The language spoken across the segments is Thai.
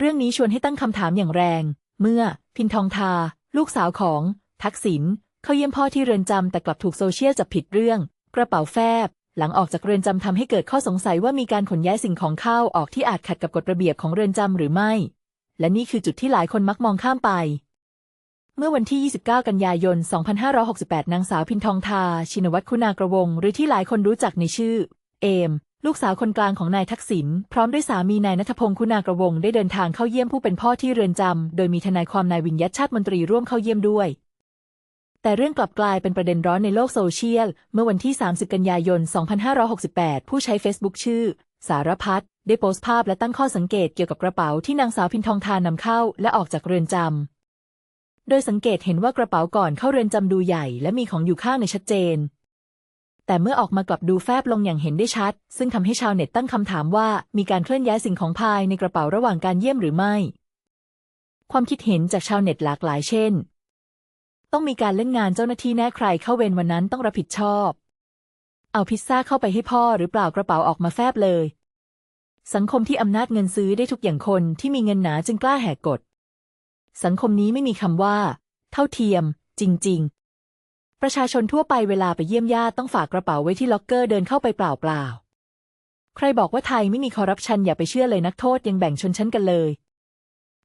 เรื่องนี้ชวนให้ตั้งคำถามอย่างแรง เมื่อ พินทองทา ลูกสาวของ ทักษิณเข้าเยี่ยมพ่อที่เรือนจำแต่กลับถูกโซเชียลจับผิดเรื่อง กระเป๋าแฟบ หลังออกจากเรือนจำทำให้เกิดข้อสงสัยว่ามีการขนย้ายสิ่งของเข้าออกที่อาจขัดกับกฎระเบียบของเรือนจำหรือไม่ และนี่คือจุดที่หลายคนมักมองข้ามไปเมื่อวันที่ 29 กันยายน 2568 นางสาวพินทองทา ชินวัตรคุณากระวง หรือที่หลายคนรู้จักในชื่อ เอม ลูกสาวคนกลางของนายทักษิณพร้อมด้วยสามีนายนัทพงศ์คุณากระวงได้เดินทางเข้าเยี่ยมผู้เป็นพ่อที่เรือนจำ โดยมีทนายความนายวินยัตชาติมนตรีร่วมเข้าเยี่ยมด้วย แต่เรื่องกลับกลายเป็นประเด็นร้อนในโลกโซเชียล เมื่อวันที่ 30 กันยายน 2568 ผู้ใช้ Facebook ชื่อ สารพัดได้โพสต์ภาพและตั้งข้อสังเกตเกี่ยวกับกระเป๋าที่นางสาวพินทองทานำเข้า และออกจากเรือนจำ โดยสังเกตเห็นว่ากระเป๋าก่อนเข้าเรือนจำดูใหญ่ และมีของอยู่ข้างในชัดเจน แต่เมื่อออกมากลับดูแฟบลงอย่างเห็นได้ชัด ซึ่งทำให้ชาวเน็ตตั้งคำถามว่ามีการเคลื่อนย้ายสิ่งของภายในกระเป๋าระหว่างการเยี่ยมหรือไม่ ความคิดเห็นจากชาวเน็ตหลากหลายเช่น ต้องมีการเล่นงานเจ้าหน้าที่แน่ใครเข้าเวรวันนั้นต้องรับผิดชอบ เอาพิซซ่าเข้าไปให้พ่อหรือเปล่ากระเป๋าออกมาแฟบเลย สังคมที่อำนาจเงินซื้อได้ทุกอย่างคนที่มีเงินหนาจึงกล้าแหกกฎสังคมนี้ไม่มีคำว่า เท่าเทียม จริง ๆ ประชาชนทั่วไปเวลาไปเยี่ยมญาติต้องฝากกระเป๋าไว้ที่ล็อกเกอร์เดินเข้าไปเปล่าๆ ใครบอกว่าไทยไม่มีคอร์รัปชันอย่าไปเชื่อเลยนักโทษยังแบ่งชนชั้นกันเลย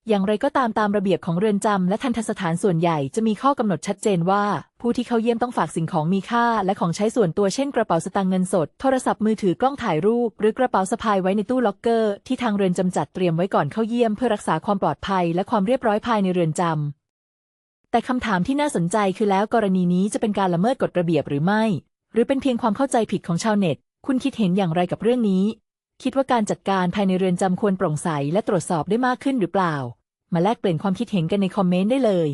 อย่างไรก็ตามตามระเบียบของเรือนจำและทันทสถานส่วนใหญ่จะมีข้อกำหนดชัดเจนว่า ผู้ที่เข้าเยี่ยมต้องฝากสิ่งของมีค่า และของใช้ส่วนตัวเช่นกระเป๋าสตางค์เงินสด โทรศัพท์มือถือกล้องถ่ายรูป หรือกระเป๋าสะพายไว้ในตู้ล็อกเกอร์ที่ทางเรือนจำจัดเตรียมไว้ก่อนเข้าเยี่ยมเพื่อรักษาความปลอดภัย และความเรียบร้อยภายในเรือนจำ แต่คำถามที่น่าสนใจคือแล้วกรณีนี้จะเป็นการละเมิดกฎระเบียบหรือไม่ หรือเป็นเพียงความเข้าใจผิดของชาวเน็ต คุณคิดเห็นอย่างไรกับเรื่องนี้ คิดว่าการจัดการภายในเรือนจำควรโปร่งใสและตรวจสอบได้มากขึ้นหรือเปล่า มาแลกเปลี่ยนความคิดเห็นกันในคอมเมนต์ได้เลย